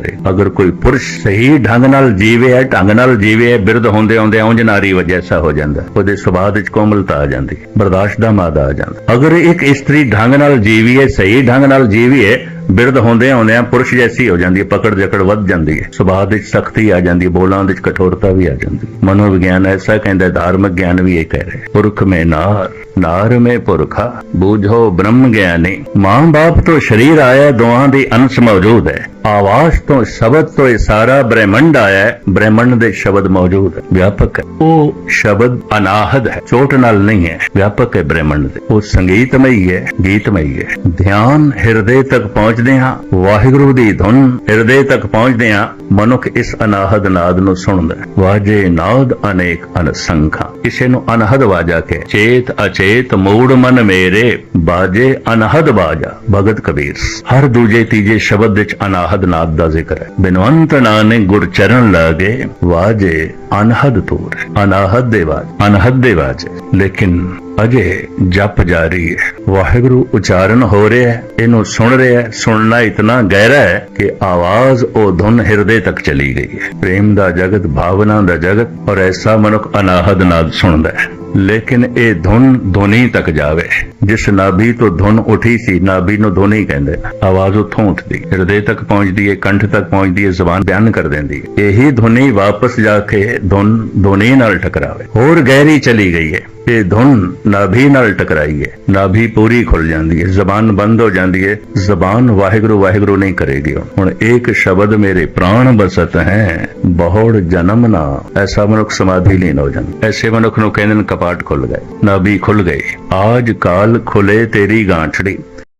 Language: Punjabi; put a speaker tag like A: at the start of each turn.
A: ਕਰੇ ਅਗਰ ਕੋਈ ਪੁਰਸ਼ ਸਹੀ ਢੰਗ ਨਾਲ ਜੀਵੇ ਹੈ, ਢੰਗ ਨਾਲ ਜੀਵੇ ਹੈ, ਬਿਰਧ ਹੁੰਦੇ ਆਉਂਦੇ ਉਂਝ ਨਾਰੀ ਵਜੈਸਾ ਹੋ ਜਾਂਦਾ। ਉਹਦੇ ਸੁਭਾਅ ਵਿੱਚ ਕੋਮਲਤਾ ਆ ਜਾਂਦੀ, ਬਰਦਾਸ਼ਤ ਦਾ ਮਾਦਾ ਆ ਜਾਂਦਾ। ਅਗਰ ਇੱਕ ਇਸਤਰੀ ਢੰਗ ਨਾਲ ਜੀਵੀ ਹੈ, ਸਹੀ ਢੰਗ ਨਾਲ ਜੀਵੀ ਹੈ, ਬਿਰਧ ਹੁੰਦੇ ਆਉਂਦਿਆਂ ਪੁਰਸ਼ ਜੈਸੀ ਹੋ ਜਾਂਦੀ ਹੈ, ਪਕੜ ਜਕੜ ਵੱਧ ਜਾਂਦੀ ਹੈ। ਸੁਭਾਅ ਵਿੱਚ ਸਖਤੀ ਆ ਜਾਂਦੀ ਹੈ, ਬੋਲਾਂ ਵਿੱਚ ਕਠੋਰਤਾ ਵੀ ਆ ਜਾਂਦੀ ਮਨੋਵਿਗਿਆਨ ਐਸਾ ਕਹਿੰਦਾ ਧਾਰਮਿਕ ਗਿਆਨ ਵੀ ਇਹ ਕਹਿ ਰਿਹਾ ਪੁਰਖ में ਨਾਰ ਨਾਰ में ਪੁਰਖਾ, ਬੂਝੋ ਬ੍ਰਹਮ ਗਿਆਨੀ। ਮਾਂ ਬਾਪ ਤੋਂ ਸ਼ਰੀਰ ਆਇਆ ਦੋਹਾਂ ਦੀ ਅੰਸ਼ ਮੌਜੂਦ ਹੈ। ਆਵਾਜ਼ ਤੋਂ, ਸ਼ਬਦ ਤੋਂ ਇਹ ਸਾਰਾ ਬ੍ਰਹਿਮੰਡ ਆਇਆ ਹੈ। ਬ੍ਰਹਿਮੰਡ ਦੇ ਸ਼ਬਦ ਮੌਜੂਦ ਹੈ, ਵਿਆਪਕ ਹੈ। ਉਹ ਸ਼ਬਦ ਅਨਾਹਦ ਹੈ, ਚੋਟ ਨਾਲ ਨਹੀਂ ਹੈ, ਵਿਆਪਕ ਹੈ ਬ੍ਰਹਿਮੰਡ ਦੇ। ਉਹ ਸੰਗੀਤਮਈ ਹੈ, ਗੀਤਮਈ ਹੈ। ਧਿਆਨ ਹਿਰਦੇ ਤੱਕ ਪਹੁੰਚਦੇ ਹਾਂ, ਵਾਹਿਗੁਰੂ ਦੀ ਧੁਨ ਹਿਰਦੇ ਤੱਕ ਪਹੁੰਚਦੇ ਹਾਂ, ਮਨੁੱਖ ਇਸ ਅਨਾਹਦ ਨਾਦ ਨੂੰ ਸੁਣਦਾ ਹੈ। ਵਾਜੇ ਨਾਦ ਅਨੇਕ ਅਨਸੰਖਾ। ਇਸੇ ਨੂੰ ਅਨਹਦ ਵਾਜਾ ਕੇ, ਚੇਤ ਅਚੇਤ ਮੂੜ ਮਨ ਮੇਰੇ, ਬਾਜੇ ਅਨਹਦ ਬਾਜਾ ਭਗਤ ਕਬੀਰ। ਹਰ ਦੂਜੇ ਤੀਜੇ ਸ਼ਬਦ ਵਿੱਚ ਅਨਾਹਦ ਨਾਦ ਦਾ ਜ਼ਿਕਰ ਹੈ। ਬਿਨਵੰਤ ਨਾਨਕ ਗੁਰ ਚਰਨ ਲਾਗੇ ਵਾਜੇ, ਅਨਹਦ ਤੂਰ ਅਨਾਹਦ ਦੇ ਵਾਜ, ਅਨਹਦ ਦੇ ਵਾਜ ਲੇਕਿਨ ਅਜੇ ਜਪ ਜਾਰੀ ਹੈ। ਵਾਹਿਗੁਰੂ ਉਚਾਰਨ ਹੋ ਰਿਹਾ ਹੈ। ਇਹਨੂੰ ਸੁਣ ਰਿਹਾ ਹੈ। ਸੁਣਨਾ ਇਤਨਾ ਗਹਿਰਾ ਹੈ ਕਿ ਆਵਾਜ਼ ਉਹ ਧੁਨ ਹਿਰਦੇ ਤੱਕ ਚਲੀ ਗਈ ਹੈ। ਪ੍ਰੇਮ ਦਾ ਜਗਤ, ਭਾਵਨਾ ਦਾ ਜਗਤ ਔਰ ਐਸਾ ਮਨੁੱਖ ਅਨਾਹਦ ਨਾਦ ਸੁਣਦਾ ਹੈ। ਲੇਕਿਨ ਇਹ ਧੁਨ ਧੁਨੀ ਤੱਕ ਜਾਵੇ। ਜਿਸ ਨਾਭੀ ਤੋਂ ਧੁਨ ਉਠੀ ਸੀ, ਨਾਭੀ ਨੂੰ ਧੁਨੀ ਕਹਿੰਦੇ ਆਵਾਜ਼ ਉੱਥੋਂ ਉੱਠਦੀ ਹਿਰਦੇ ਤੱਕ ਪਹੁੰਚਦੀ ਹੈ ਕੰਠ ਤੱਕ ਪਹੁੰਚਦੀ ਹੈ ਜ਼ਬਾਨ ਬਿਆਨ ਕਰ ਦਿੰਦੀ ਹੈ ਇਹੀ ਧੁਨੀ ਵਾਪਸ ਜਾ ਕੇ ਧੁਨ ਧੁਨੀ ਨਾਲ ਟਕਰਾਵੇ। ਹੋਰ ਗਹਿਰੀ ਚਲੀ ਗਈ ਹੈ ਇਹ ਧੁਨ ਨਾਭੀ ਨਾਲ ਟਕਰਾਈ ਹੈ। ਨਾਭੀ ਪੂਰੀ ਖੁੱਲ ਜਾਂਦੀ ਹੈ, ਜ਼ਬਾਨ ਬੰਦ ਹੋ ਜਾਂਦੀ ਹੈ। ਜ਼ਬਾਨ ਵਾਹਿਗੁਰੂ ਵਾਹਿਗੁਰੂ ਨਹੀਂ ਕਰੇਗੀ। ਹੁਣ ਇੱਕ ਸ਼ਬਦ ਮੇਰੇ ਪ੍ਰਾਣ ਬਸਤ ਹੈ, ਬਹੁੜ ਜਨਮ ਨਾ। ਐਸਾ ਮਨੁੱਖ ਸਮਾਧੀ ਲੀਨ ਹੋ ਜਾਂਦਾ। ਐਸੇ ਮਨੁੱਖ ਨੂੰ ਕਹਿੰਦੇ ਨੇ ਕਪਾਟ ਖੁੱਲ ਗਏ। ਨਾਭੀ ਖੁੱਲ ਗਏ। ਆਜ ਕਾਲ ਖੁਲੇ ਤੇਰੀ ਗਾਂਠੜੀ।